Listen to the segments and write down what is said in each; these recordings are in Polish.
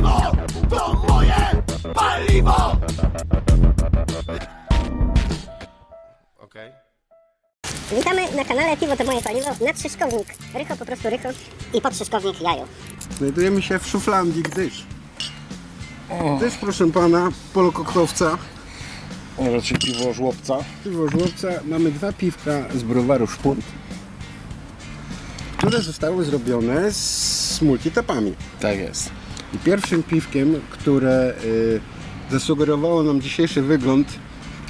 piwo to moje paliwo! Okej. Witamy na kanale Piwo to moje paliwo. Nadszyszkownik Rycho, po prostu Rycho i podszyszkownik Jaju. Znajdujemy się w Szuflandii Gdyż. Gdyż, proszę pana, polokoktowca, Raczej piwo żłobca. piwo żłobca, mamy dwa piwka z browaru Szpunt, które zostały zrobione z multitapami. Tak jest. I pierwszym piwkiem, które y, zasugerowało nam dzisiejszy wygląd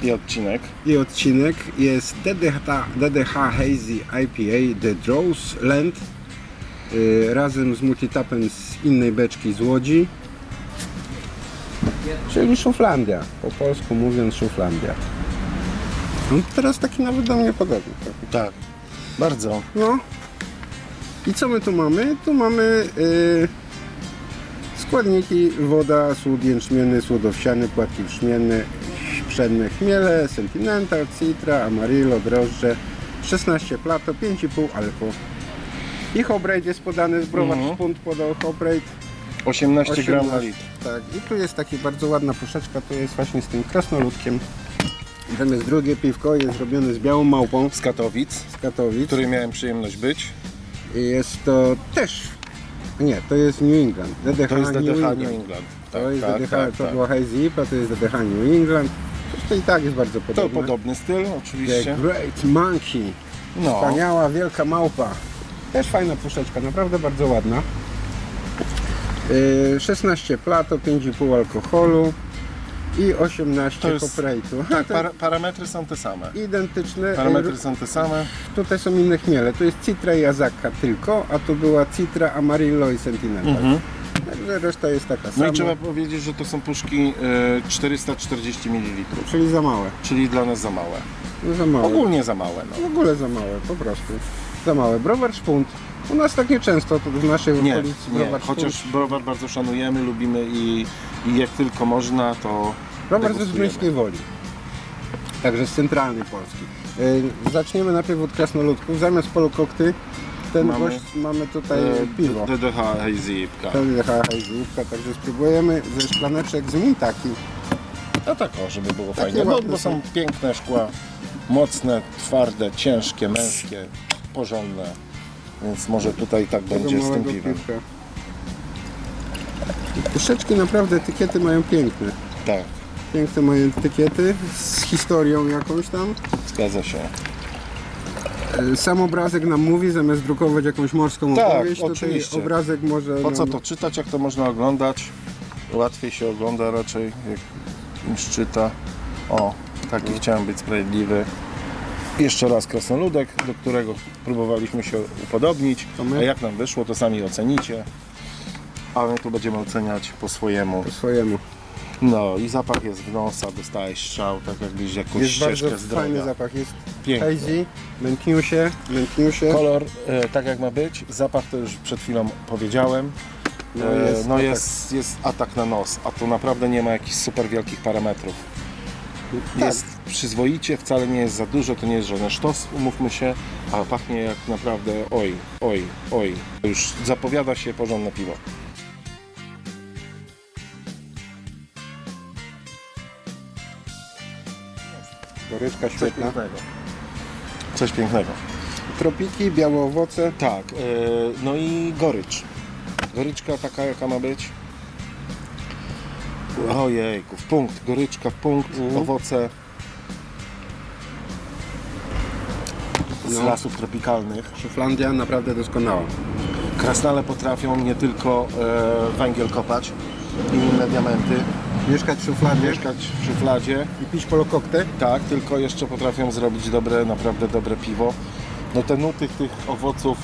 I odcinek. i odcinek jest DDH, DDH Hazy IPA The Draws Land y, razem z multitapem z innej beczki z Łodzi czyli Szuflandia, po polsku mówiąc Szuflandia no, teraz taki nawet do mnie podobny trochę. Tak. Bardzo. no i co my tu mamy? tu mamy y, składniki woda, słód jęczmienny, słód owsiany, płatki brzmienne pszenne chmiele, Sentinental, Citra, Amarillo, drożdże 16 plato, 5,5 alko i Hobrate jest podany z browar Mhm. Szpunt podał Hobrate 18 gram na 18, litr. Tak, i tu jest taka bardzo ładna puszeczka, to jest właśnie z tym krasnoludkiem. Natomiast drugie piwko jest zrobione z białą małpą Z Katowic, z Katowic. w której miałem przyjemność być. I jest to też, nie, to jest New England. DDH To jest DDH New New England. England. To jest tak, DDH, tak, to tak. była Hazy IPA, to jest DDH New England. To i tak jest bardzo To podobne. podobny styl The oczywiście. Great Monkey. No. Wspaniała, wielka małpa. Też fajna puszeczka, naprawdę bardzo ładna. Yy, 16 plato, 5,5 alkoholu i 18 To jest-. Tak, para, parametry są te same. Identyczne. Parametry są te same. Tutaj są inne chmiele. Tu jest Citra i Azaka tylko, a tu była Citra, Amarillo i Sentinental. Także reszta jest taka No sama. i trzeba powiedzieć, że to są puszki y, 440 ml, Czyli za małe. czyli dla nas za małe. No za małe. Ogólnie za małe. No. W ogóle za małe, po prostu. Za małe. Browar Szpunt. U nas tak nieczęsto, to w naszej Nie, okolicy nie, browar chociaż browar bardzo szanujemy, lubimy i, i jak tylko można, to Browar ze. Zbyńskiej Woli. Także z centralnej Polski. Yy, zaczniemy najpierw od krasnoludków. Zamiast polokokty ten Mamy, gość mamy tutaj E, piwo. DDH Hazy Ipka. To jest hajzówka, także spróbujemy ze szklaneczek z Mintaki. No tak o, żeby było Takie fajnie, ładne bo są piękne szkła, mocne, twarde, ciężkie, męskie, porządne. Więc może tutaj tak Tego będzie z tym piwem. Puszeczki naprawdę etykiety mają piękne. Tak, Piękne mają etykiety z historią jakąś tam. zgadza się. E, Sam obrazek nam mówi, zamiast drukować jakąś morską Tak, opowieść, tutaj oczywiście. obrazek może... Po co nam- to czytać, jak to można oglądać? Łatwiej się ogląda raczej jak niż czyta. O, taki chciałem być sprawiedliwy. Jeszcze raz krasnoludek, do którego próbowaliśmy się upodobnić. To my? A jak nam wyszło, to sami ocenicie. A my tu będziemy oceniać po swojemu. Po swojemu. No i zapach jest w nosa, dostałeś strzał, tak jakbyś jakąś Jest ścieżkę bardzo fajny zapach, jest Piękny. hazy, mętniusie, mętniusie. Kolor e, tak jak ma być, zapach to już przed chwilą powiedziałem. No No, jest jest, no atak. jest, jest atak na nos, a tu naprawdę nie ma jakichś super wielkich parametrów. Tak. Jest przyzwoicie, wcale nie jest za dużo, to nie jest żaden sztos, umówmy się, a pachnie jak naprawdę oj, oj, oj. Już zapowiada się porządne piwo. Goryczka świetna. Coś pięknego. Tropiki, białe owoce. Tak, e, no i gorycz. Goryczka taka jaka ma być. Ojejku, w punkt, goryczka w punkt, Mhm. owoce z No. lasów tropikalnych. Szuflandia naprawdę doskonała. Krasnale potrafią nie tylko e, węgiel kopać i inne diamenty, Mieszkać w szufladzie mieszkać w szufladzie, i pić polokoktę. tak, tylko jeszcze potrafią zrobić dobre, naprawdę dobre piwo. No te nuty tych owoców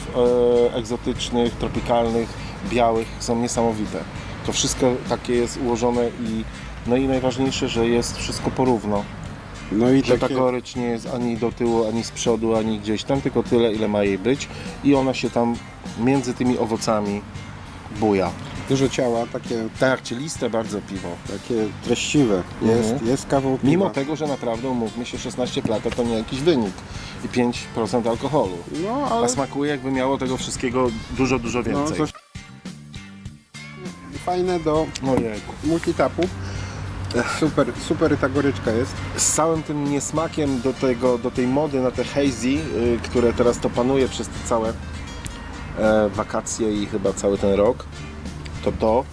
e, egzotycznych, tropikalnych, białych są niesamowite. To wszystko takie jest ułożone i no i najważniejsze, że jest wszystko porówno. No i Że takie, ta gorycz nie jest ani do tyłu, ani z przodu, ani gdzieś tam, tylko tyle, ile ma jej być i ona się tam między tymi owocami buja. Dużo ciała, takie, Tak jak cieliste bardzo piwo. takie treściwe. Jest, Mhm. jest kawał piwa. Mimo tego, że naprawdę umówmy się 16 plata to nie jakiś wynik i 5% alkoholu. No, A ale smakuje jakby miało tego wszystkiego dużo, dużo no, więcej. coś... fajne do Ojejku. multitapu. Super, super ta goryczka jest. z całym tym niesmakiem do, tego, do tej mody na te hazy, y, które teraz to panuje przez te całe e, wakacje i chyba cały ten rok, to to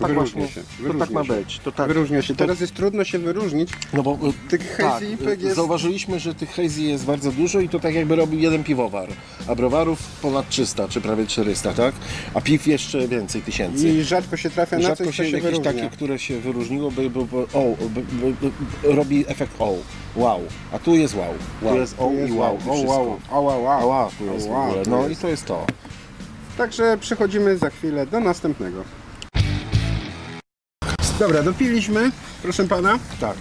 tak Wyróżnia właśnie, się, to tak ma się. być. To tak, Wyróżnia się. To, Teraz jest trudno się wyróżnić. no bo y, Tych tak, hazy IPek y, jest... zauważyliśmy, że tych hazy jest bardzo dużo i to tak jakby robił jeden piwowar, a browarów ponad 300 czy prawie 400, tak? A piw jeszcze więcej tysięcy. I rzadko się trafia na Rzadko coś, co się się jakieś wyróżnia. takie, które się wyróżniło, by, by, by, o, by, by, by, robi efekt o, wow, a tu jest wow, Wow, tu jest o i wow, i o wszystko. wow, o wow, wow. Wow, tu jest O w wow, ogóle. tu No jest. i to jest to. Także przechodzimy za chwilę do następnego. Dobra, dopiliśmy, proszę pana. Tak.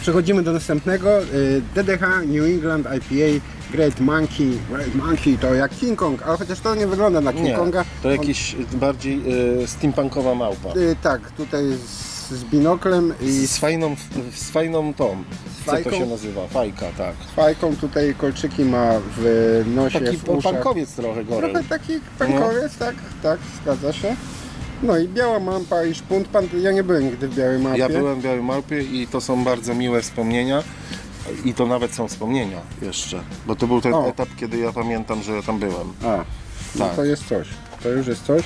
Przechodzimy do następnego. y, DDH New England IPA Great Monkey. Great Monkey to jak King Kong, ale chociaż to nie wygląda na King Nie, Konga. to jakiś bardziej y, steampunkowa małpa. Y, tak, tutaj z, z binoklem i Z fajną, z fajną tą, co to fajką? się nazywa? Fajka, tak. z fajką. Tutaj kolczyki ma w nosie, Taki w uszach. punkowiec trochę gory. Trochę taki pankowiec, tak, tak, zgadza się. No i biała mapa i szpunt. Pan, ja nie byłem nigdy w białej mapie. Ja byłem w Białej Małpie i to są bardzo miłe wspomnienia. I to nawet są wspomnienia jeszcze. Bo to był ten O. etap, kiedy ja pamiętam, że ja tam byłem. A, no Tak. to jest coś. To już jest coś.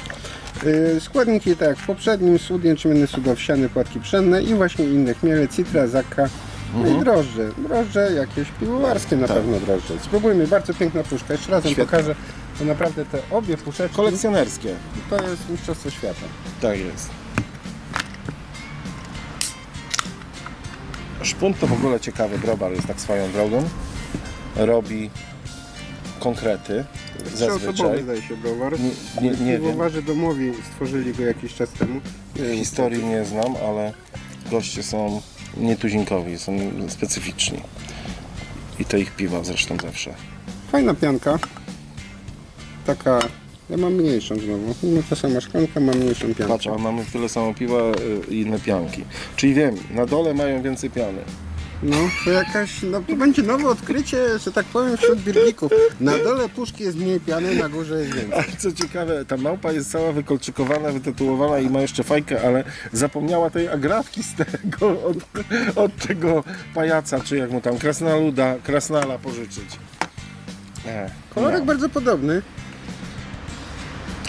Yy, składniki tak jak w poprzednim, słód jęczmienny, słód owsiany, płatki pszenne i właśnie inne chmiele, citra, zakka, no i drożdże. Drożdże jakieś piwowarskie na Mhm. Tak. pewno drożdże. Spróbujmy, bardzo piękna puszka. Jeszcze raz wam Świetnie. pokażę, to naprawdę te obie puszeczki Kolekcjonerskie. to jest mistrzostwo świata. Tak jest. Szpunt to w ogóle ciekawy browar jest tak swoją drogą. Robi konkrety zazwyczaj. zdaje się browar. Nie, nie, nie wiem, Piwowarze domowi stworzyli go jakiś czas temu. Wiem, historii nie znam, ale goście są nietuzinkowi, są specyficzni. I to ich piwa zresztą zawsze. Fajna pianka. Taka. Ja mam mniejszą znowu. No ta sama szklanka, mam mniejszą piankę. Patrz, a mamy tyle samo piwa y, i inne pianki. Czyli wiem, na dole mają więcej piany. No, to jakaś, no to będzie nowe odkrycie, że tak powiem, wśród birgików. Na dole puszki jest mniej piany, na górze jest więcej. Ale co ciekawe, ta małpa jest cała wykolczykowana, wytatuowana i ma jeszcze fajkę, ale zapomniała tej agrafki z tego, od, od tego pajaca, czy jak mu tam, krasnaluda, krasnala pożyczyć. E, Kolorek no. bardzo podobny,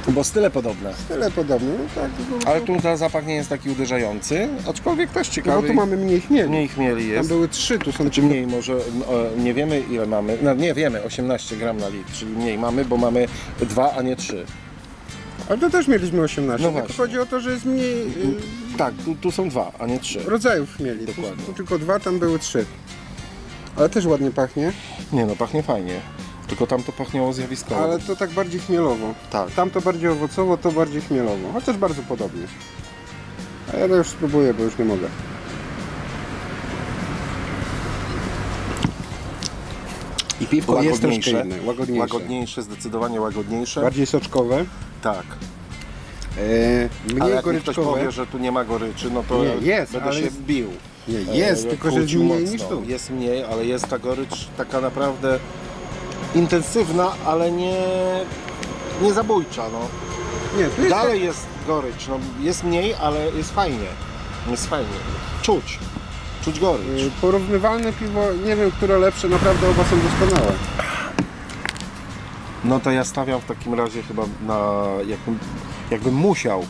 Bo style podobne. tyle podobny, no tak. No, Ale tu ten zapach nie jest taki uderzający, aczkolwiek też no ciekawy. bo tu mamy mniej chmieli. Mniej chmieli Tam jest. były trzy, tu są Czy mniej może, no, nie wiemy ile mamy, no nie wiemy, 18 gram na litr, czyli mniej mamy, bo mamy dwa, a nie trzy. Ale to też mieliśmy 18. No właśnie. chodzi o to, że jest mniej y, Tak, tu, tu są dwa, a nie trzy. rodzajów chmieli. Tu, Dokładnie. tu tylko dwa, tam były trzy. Ale też ładnie pachnie, Nie no, pachnie fajnie. Tylko tam to pachniało zjawiskowo. ale to tak bardziej chmielowo. Tak. Tam to bardziej owocowo, to bardziej chmielowo. Chociaż bardzo podobnie. A ja to już spróbuję, bo już nie mogę. I piwko jest łagodniejsze. troszkę inne, łagodniejsze. Łagodniejsze, zdecydowanie łagodniejsze. Bardziej soczkowe. Tak. E, mniej Ale jak mi ktoś goryczkowe. powie, że tu nie ma goryczy, no to Nie, jest, będę ale się jest- wbił. Nie, jest, E, tylko że jest kłócił mniej mocno. niż tu. Jest mniej, ale jest ta gorycz taka naprawdę intensywna, ale nie, nie zabójcza. No. Nie, tu jest Dalej jest gorycz, no, jest mniej, ale jest fajnie. Jest fajnie. Czuć. Czuć gorycz. tak, e, porównywalne piwo, nie wiem, które lepsze, naprawdę oba są doskonałe. No to ja stawiam w takim razie chyba na, jakbym, jakbym musiał,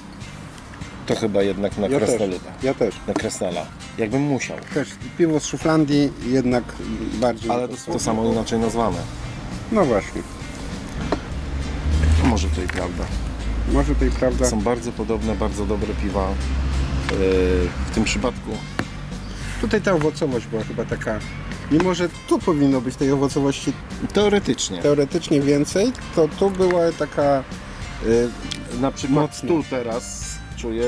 to chyba jednak na Ja też, Krasnoluda. ja też. Na Krasnala. Jakbym musiał. Też piwo z Szuflandii jednak bardziej... Ale to, to samo inaczej nazwane. No właśnie, Może to i prawda. może to i prawda. Są bardzo podobne, bardzo dobre piwa. Yy, w tym przypadku Tutaj ta owocowość była chyba taka... Mimo, że tu powinno być tej owocowości teoretycznie. teoretycznie więcej, to tu była taka... y, Na przykład Mocno. tu teraz czuję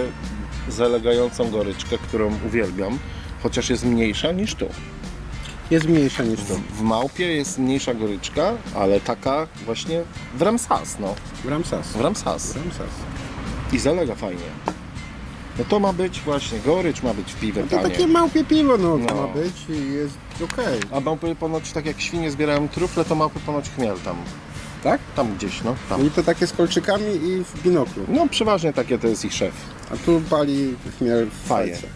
zalegającą goryczkę, którą uwielbiam, chociaż jest mniejsza niż tu. Jest mniejsza niż tu. W, małpie jest mniejsza goryczka, ale taka właśnie w Ramsas, no. W Ramsas. W Ramsas. W Ramsas. I zalega fajnie. No to ma być właśnie, gorycz ma być w piwie To tanie. takie małpie piwo, no, to No. ma być i jest okej. A małpy ponoć, tak jak świnie zbierają trufle, to małpy ponoć chmiel tam Tak? Tam gdzieś, no. Tam. I to takie z kolczykami i w binoklu. No przeważnie takie to jest ich szef. A tu pali chmiel w Faje. fajce.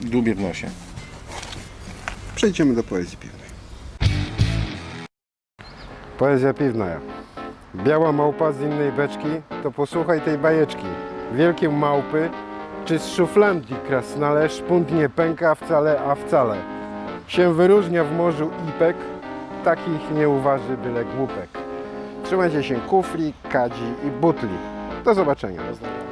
Dłubie w nosie. Przejdziemy do poezji piwnej. Poezja piwna. Biała małpa z innej beczki, to posłuchaj tej bajeczki. Wielkie małpy, czy z szuflandii krasnale, szpunt nie pęka wcale, a wcale. Się wyróżnia w morzu ipek, takich nie uważy byle głupek. Trzymajcie się kufli, kadzi i butli. Do zobaczenia. Poznania.